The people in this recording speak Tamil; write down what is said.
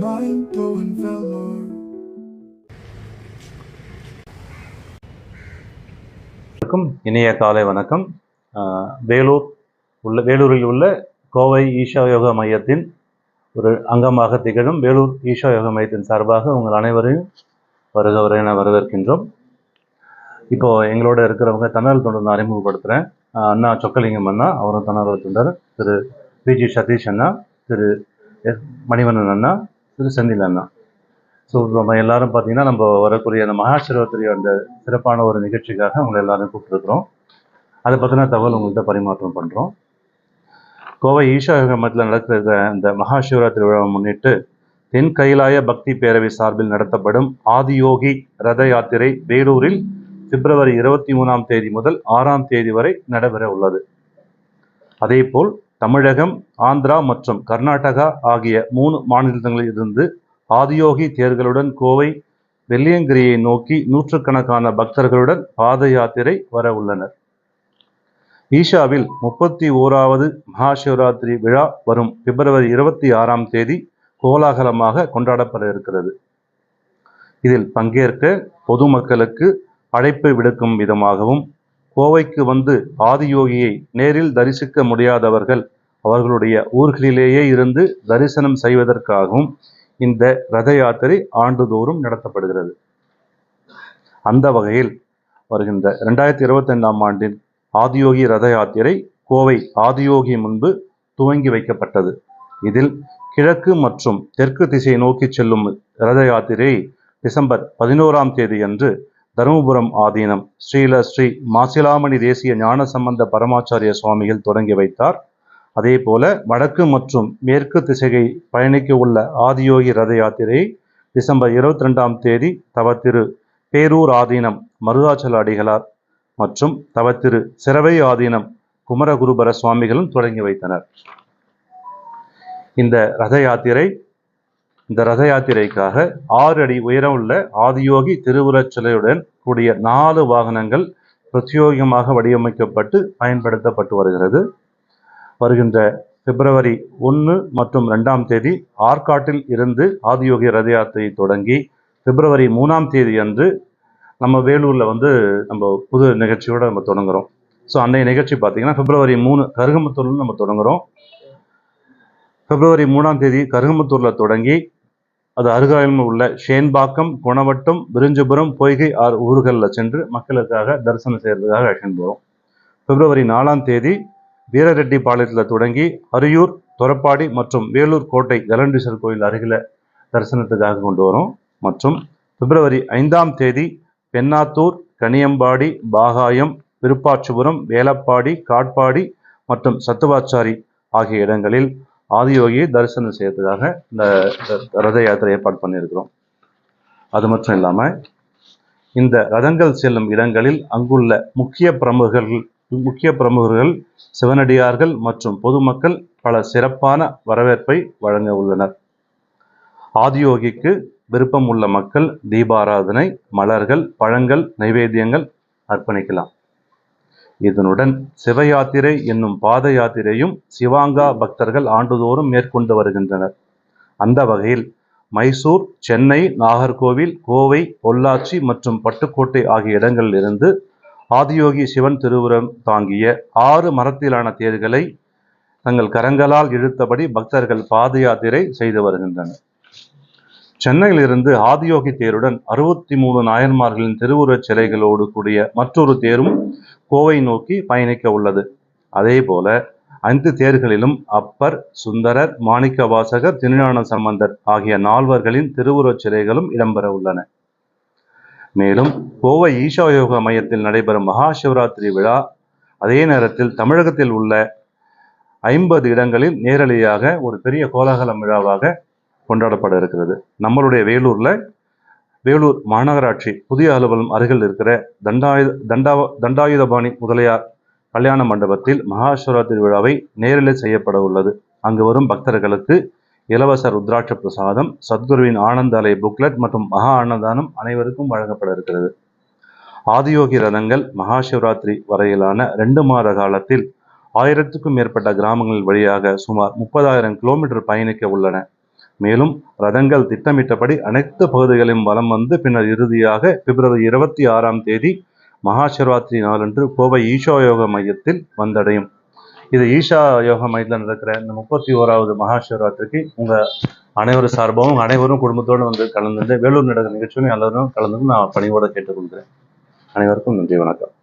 Mind-blowing velour. காலை வணக்கம் ஆஹ் வேலூர் உள்ள வேலூரில் உள்ள கோவை ஈஷா யோகா மையத்தின் ஒரு அங்கமாக திகழும் வேலூர் ஈஷா யோகா மையத்தின் சார்பாக உங்கள் அனைவரையும் வருக வர என வரவேற்கின்றோம் இப்போ எங்களோட இருக்கிறவங்க தன்னார்வ தொண்டர் நான் அறிமுகப்படுத்துகிறேன் அண்ணா சொக்கலிங்கம் அண்ணா அவரும் தன்னார்வ தொண்டர். திரு பிஜி சதீஷ் அண்ணா திரு எஸ் மணிவண்ணன் அண்ணா திரு செந்தில் அண்ணா. ஸோ நம்ம எல்லாரும் பார்த்தீங்கன்னா நம்ம வரக்கூடிய அந்த மகாசிவராத்திரி அந்த சிறப்பான ஒரு நிகழ்ச்சிக்காக உங்களை எல்லாரும் கூப்பிட்டுருக்குறோம். அதை பற்றின தகவல் உங்கள்கிட்ட பரிமாற்றம் பண்ணுறோம் கோவை ஈஷா யோக மத்தில் நடக்கிற இந்த மகா சிவராத்திரி விழாவை முன்னிட்டு தென் கைலாய பக்தி பேரவை சார்பில் நடத்தப்படும் ஆதியோகி ரத யாத்திரை வேலூரில் பிப்ரவரி இருபத்தி மூணாம் தேதி முதல் ஆறாம் தேதி வரை நடைபெற உள்ளது. அதேபோல் தமிழகம் ஆந்திரா மற்றும் கர்நாடகா ஆகிய மூணு மாநிலங்களில் இருந்து ஆதியோகி தேர்களுடன் கோவை வெள்ளியங்கிரியை நோக்கி நூற்றுக்கணக்கான பக்தர்களுடன் பாத யாத்திரை வர உள்ளனர். ஈஷாவில் முப்பத்தி ஓராவது மகாசிவராத்திரி விழா வரும் பிப்ரவரி இருபத்தி ஆறாம் தேதி கோலாகலமாக கொண்டாடப்பட இருக்கிறது. இதில் பங்கேற்க பொதுமக்களுக்கு அழைப்பு விடுக்கும் விதமாகவும் கோவைக்கு வந்து ஆதியோகியை நேரில் தரிசிக்க முடியாதவர்கள் அவர்களுடைய ஊர்களிலேயே இருந்து தரிசனம் செய்வதற்காகவும் இந்த ரத யாத்திரை ஆண்டுதோறும் நடத்தப்படுகிறது. அந்த வகையில் வருகின்ற ரெண்டாயிரத்தி இருபத்தி ஐந்தாம் ஆண்டின் ஆதியோகி ரத யாத்திரை கோவை ஆதியோகி முன்பு துவங்கி வைக்கப்பட்டது. இதில் கிழக்கு மற்றும் தெற்கு திசை நோக்கி செல்லும் ரத யாத்திரை டிசம்பர் பதினோராம் தேதி அன்று தருமபுரம் ஆதீனம் ஸ்ரீல ஸ்ரீ மாசிலாமணி தேசிய ஞானசம்பந்த பரமாச்சாரிய சுவாமிகள் தொடங்கி வைத்தார். அதே போல வடக்கு மற்றும் மேற்கு திசையை பயணிக்க உள்ள ஆதியோகி ரத யாத்திரையை டிசம்பர் இருபத்தி ரெண்டாம் தேதி தவத்திரு பேரூர் ஆதீனம் மருதாச்சல அடிகளார் மற்றும் தவத்திரு சிறவை ஆதீனம் குமரகுருபர சுவாமிகளும் தொடங்கி வைத்தனர். இந்த ரத யாத்திரை இந்த ரத யாத்திரைக்காக ஆறு அடி உயரம் உள்ள ஆதியோகி திருவுருவச் சிலையுடன் கூடிய நாலு வாகனங்கள் பிரத்யோகமாக வடிவமைக்கப்பட்டு பயன்படுத்தப்பட்டு வருகிறது. வருகின்ற பிப்ரவரி ஒன்று மற்றும் ரெண்டாம் தேதி ஆற்காட்டில் இருந்து ஆதியோகி ரத யாத்திரை தொடங்கி பிப்ரவரி மூணாம் தேதி அன்று நம்ம வேலூரில் வந்து நம்ம புது நிகழ்ச்சியோடு நம்ம தொடங்குகிறோம் ஸோ அன்றைய நிகழ்ச்சி பார்த்தீங்கன்னா பிப்ரவரி மூணு கருகம்புத்தூர்ல நம்ம தொடங்குறோம். பிப்ரவரி மூணாம் தேதி கருகம்புத்தூரில் தொடங்கி அது அருகாமையில் உள்ள ஷேன்பாக்கம் குணவட்டம் விருஞ்சபுரம் பொய்கை ஆறு ஊர்களில் சென்று மக்களுக்காக தரிசனம் செய்கிறதுக்காக அழைச்சிட்டு போகிறோம் பிப்ரவரி நாலாம் தேதி வீரரெட்டிப்பாளையத்தில் தொடங்கி அரியூர் தொரப்பாடி மற்றும் வேலூர் கோட்டை ஜலண்டீஸ்வரர் கோயில் அருகில் தரிசனத்துக்காக கொண்டு வரும். மற்றும் பிப்ரவரி ஐந்தாம் தேதி பெண்ணாத்தூர் கனியம்பாடி பாகாயம் விருப்பாட்சிபுரம் வேலப்பாடி காட்பாடி மற்றும் சத்துவாச்சாரி ஆகிய இடங்களில் ஆதியோகியை தரிசனம் செய்யறதுக்காக இந்த ரத யாத்திரை ஏற்பாடு பண்ணியிருக்கிறோம். அது மட்டும் இல்லாமல் இந்த ரதங்கள் செல்லும் இடங்களில் அங்குள்ள முக்கிய பிரமுகர்கள் முக்கிய பிரமுகர்கள் சிவனடியார்கள் மற்றும் பொதுமக்கள் பல சிறப்பான வரவேற்பை வழங்க உள்ளனர். ஆதியோகிக்கு விருப்பம் உள்ள மக்கள் தீபாராதனை மலர்கள் பழங்கள் நைவேத்தியங்கள் அர்ப்பணிக்கலாம். இதனுடன் சிவயாத்திரை என்னும் பாத யாத்திரையும் சிவாங்கா பக்தர்கள் ஆண்டுதோறும் மேற்கொண்டு வருகின்றனர். அந்த வகையில் மைசூர் சென்னை நாகர்கோவில் கோவை பொள்ளாச்சி மற்றும் பட்டுக்கோட்டை ஆகிய இடங்களில் இருந்து ஆதியோகி சிவன் திருவுரம் தாங்கிய ஆறு மரத்திலான தேர்களை தங்கள் கரங்களால் இழுத்தபடி பக்தர்கள் பாத யாத்திரை செய்து வருகின்றனர். சென்னையிலிருந்து ஆதியோகி தேருடன் அறுபத்தி மூணு நாயன்மார்களின் திருவுருவச் சிலைகளோடு கூடிய மற்றொரு தேரும் கோவை நோக்கி பயணிக்க உள்ளது. அதே போல ஐந்து தேர்களிலும் அப்பர் சுந்தரர் மாணிக்க வாசகர் திருஞான சம்பந்தர் ஆகிய நால்வர்களின் திருவுருவச் சிலைகளும் இடம்பெற உள்ளன. மேலும் கோவை ஈஷா யோக மையத்தில் நடைபெறும் மகா சிவராத்திரி விழா அதே நேரத்தில் தமிழகத்தில் உள்ள ஐம்பது இடங்களில் நேரலையாக ஒரு பெரிய கோலாகலம் விழாவாக கொண்டாடப்பட இருக்கிறது. நம்மளுடைய வேலூரில் வேலூர் மாநகராட்சி புதிய அலுவலகம் அருகில் இருக்கிற தண்டாயு தண்டா தண்டாயுதபாணி முதலியார் கல்யாண மண்டபத்தில் மகா சிவராத்திரி விழாவை நேரிலே செய்யப்பட உள்ளது. அங்கு வரும் பக்தர்களுக்கு இலவச ருத்ராட்ச பிரசாதம் சத்குருவின் ஆனந்த அலை புக்லெட் மற்றும் மகா அன்னதானம் அனைவருக்கும் வழங்கப்பட இருக்கிறது. ஆதியோகி ரதங்கள் மகாசிவராத்திரி வரையிலான ரெண்டு மாத காலத்தில் ஆயிரத்துக்கும் மேற்பட்ட கிராமங்கள் வழியாக சுமார் முப்பதாயிரம் கிலோமீட்டர் பயணிக்க உள்ளன. மேலும் ரதங்கள் திட்டமிட்டபடி அனைத்து பகுதிகளையும் வலம் வந்து பின்னர் இறுதியாக பிப்ரவரி இருபத்தி ஆறாம் தேதி மகா சிவராத்திரி நாளன்று கோவை ஈஷா யோக மையத்தில் வந்தடையும். இது ஈஷா யோக மையத்தில் நடக்கிற இந்த முப்பத்தி ஓராவது மகா சிவராத்திரிக்கு உங்க அனைவரும் சார்பாகவும் அனைவரும் குடும்பத்தோடு வந்து கலந்துட்டு வேலூர் நடக்கிற நிகழ்ச்சியும் எல்லாரும் கலந்து நான் பணியோட கேட்டுக்கொள்கிறேன். அனைவருக்கும் நன்றி வணக்கம்.